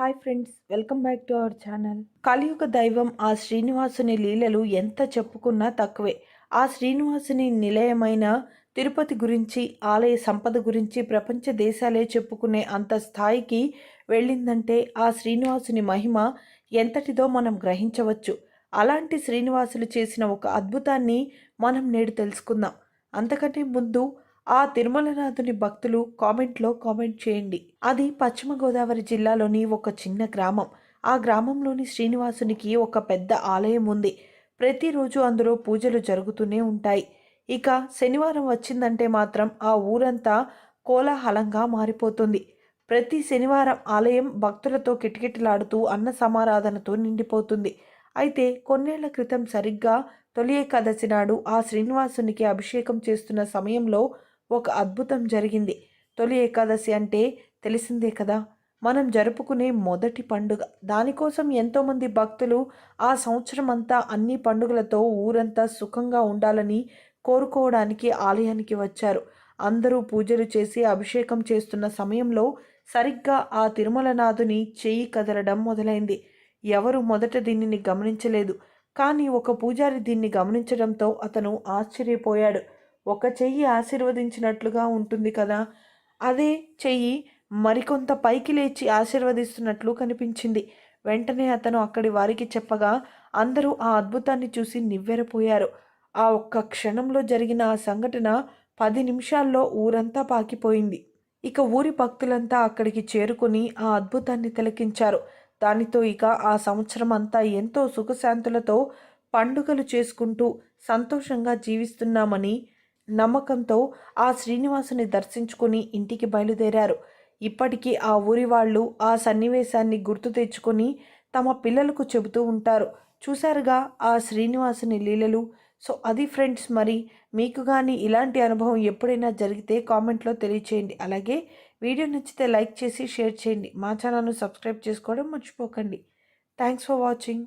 Hi friends welcome back to our channel Kaliyuga Daivam ఆ శ్రీనివాసుని లీలలు ఎంత చెప్పుకున్నా తక్కువే. ఆ శ్రీనివాసుని నిలయమైన తిరుపతి గురించి ఆలయ సంపద గురించి ప్రపంచ దేశాలే చెప్పుకునే అంత స్థాయికి వెళ్ళిందంటే ఆ శ్రీనివాసుని మహిమ ఎంతటిదో మనం గ్రహించవచ్చు. అలాంటి శ్రీనివాసులు చేసిన ఒక అద్భుతాన్ని మనం నేడు తెలుసుకుందాం. అంతకంటే ముందు ఆ తిరుమలనాథుని భక్తులు కామెంట్లో కామెంట్ చేయండి. అది పశ్చిమ గోదావరి జిల్లాలోని ఒక చిన్న గ్రామం. ఆ గ్రామంలోని శ్రీనివాసునికి ఒక పెద్ద ఆలయం ఉంది. ప్రతిరోజు అందులో పూజలు జరుగుతూనే ఉంటాయి. ఇక శనివారం వచ్చిందంటే మాత్రం ఆ ఊరంతా కోలాహలంగా మారిపోతుంది. ప్రతి శనివారం ఆలయం భక్తులతో కిటకిటలాడుతూ అన్న సమారాధనతో నిండిపోతుంది. అయితే కొన్నేళ్ళ క్రితం సరిగ్గా తొలి ఏకాదశి నాడు ఆ శ్రీనివాసునికి అభిషేకం చేస్తున్న సమయంలో ఒక అద్భుతం జరిగింది. తొలి ఏకాదశి అంటే తెలిసిందే కదా? మనం జరుపుకునే మొదటి పండుగ. దానికోసం ఎంతోమంది భక్తులు ఆ సంవత్సరం అంతా అన్ని పండుగలతో ఊరంతా సుఖంగా ఉండాలని కోరుకోవడానికి ఆలయానికి వచ్చారు. అందరూ పూజలు చేసి అభిషేకం చేస్తున్న సమయంలో సరిగ్గా ఆ తిరుమలనాథుని చెయ్యి కదలడం మొదలైంది. ఎవరు మొదట దీనిని గమనించలేదు. కానీ ఒక పూజారి దీన్ని గమనించడంతో అతను ఆశ్చర్యపోయాడు. ఒక చెయ్యి ఆశీర్వదించినట్లుగా ఉంటుంది కదా. అదే చెయ్యి మరికొంత పైకి లేచి ఆశీర్వదిస్తున్నట్లు కనిపించింది. వెంటనే అతను అక్కడి వారికి చెప్పగా అందరూ ఆ అద్భుతాన్ని చూసి నివ్వెరపోయారు. ఆ ఒక్క క్షణంలో జరిగిన ఆ సంఘటన పది నిమిషాల్లో ఊరంతా పాకిపోయింది. ఇక ఊరి భక్తులంతా అక్కడికి చేరుకుని ఆ అద్భుతాన్ని తిలకించారు. దానితో ఇక ఆ సంవత్సరం అంతా ఎంతో సుఖశాంతులతో పండుగలు చేసుకుంటూ సంతోషంగా జీవిస్తున్నామని నమ్మకంతో ఆ శ్రీనివాసుని దర్శించుకుని ఇంటికి బయలుదేరారు. ఇప్పటికీ ఆ ఊరి వాళ్ళు ఆ సన్నివేశాన్ని గుర్తు తెచ్చుకొని తమ పిల్లలకు చెబుతూ ఉంటారు. చూశారుగా ఆ శ్రీనివాసుని లీలలు? సో అది ఫ్రెండ్స్ మరి మీకు కానీ ఇలాంటి అనుభవం ఎప్పుడైనా జరిగితే కామెంట్లో తెలియచేయండి. అలాగే వీడియో నచ్చితే లైక్ చేసి షేర్ చేయండి. మా ఛానల్ను సబ్స్క్రైబ్ చేసుకోవడం మర్చిపోకండి. Thanks for watching.